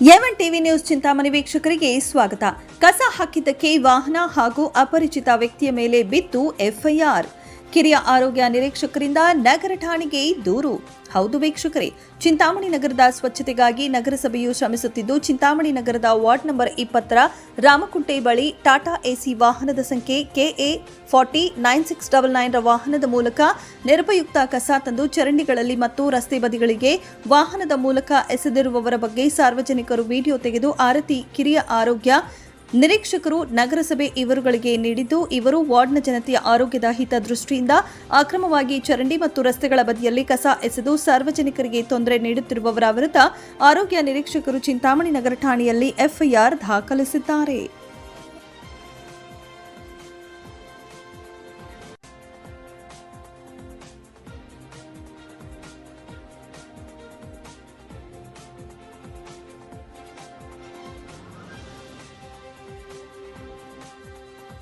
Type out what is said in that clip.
ಎವನ್ TV news Chintamani ವೀಕ್ಷಕರಿಗೆ ಸ್ವಾಗತ. ಕಸ ಹಾಕಿದ್ದಕ್ಕೆ ವಾಹನ ಹಾಗೂ ಅಪರಿಚಿತ ವ್ಯಕ್ತಿಯ ಮೇಲೆ ಬಿದ್ದು ಎಫ್ಐಆರ್. ಕಿರಿಯ ಆರೋಗ್ಯ ನಿರೀಕ್ಷಕರಿಂದ ನಗರ ಠಾಣೆಗೆ ದೂರು. ಹೌದು ವೀಕ್ಷಕರೇ, ಚಿಂತಾಮಣಿ ನಗರದ ಸ್ವಚ್ಛತೆಗಾಗಿ ನಗರಸಭೆಯು ಶ್ರಮಿಸುತ್ತಿದ್ದು, ಚಿಂತಾಮಣಿ ನಗರದ ವಾರ್ಡ್ ನಂಬರ್ ಇಪ್ಪತ್ತರ ರಾಮಕುಂಟೆ ಬಳಿ ಟಾಟಾ ಎಸಿ ವಾಹನದ ಸಂಖ್ಯೆ KA forty nine six double ನೈನ್ರ ವಾಹನದ ಮೂಲಕ ನಿರುಪಯುಕ್ತ ಕಸ ತಂದು ಚರಂಡಿಗಳಲ್ಲಿ ಮತ್ತು ರಸ್ತೆ ಬದಿಗಳಿಗೆ ವಾಹನದ ಮೂಲಕ ಎಸೆದಿರುವವರ ಬಗ್ಗೆ ಸಾರ್ವಜನಿಕರು ವಿಡಿಯೋ ತೆಗೆದು ಆರತಿ ಕಿರಿಯ ಆರೋಗ್ಯ ನಿರೀಕ್ಷಕರು ನಗರಸಭೆ ಇವರುಗಳಿಗೆ ನೀಡಿದ್ದು, ಇವರು ವಾರ್ಡ್ನ ಜನತೆಯ ಆರೋಗ್ಯದ ಹಿತದೃಷ್ಟಿಯಿಂದ ಅಕ್ರಮವಾಗಿ ಚರಂಡಿ ಮತ್ತು ರಸ್ತೆಗಳ ಬದಿಯಲ್ಲಿ ಕಸ ಎಸೆದು ಸಾರ್ವಜನಿಕರಿಗೆ ತೊಂದರೆ ನೀಡುತ್ತಿರುವವರ ವಿರುದ್ಧ ಆರೋಗ್ಯ ನಿರೀಕ್ಷಕರು ಚಿಂತಾಮಣಿ ನಗರ ಠಾಣೆಯಲ್ಲಿ ಎಫ್ಐಆರ್ ದಾಖಲಿಸಿದ್ದಾರೆ.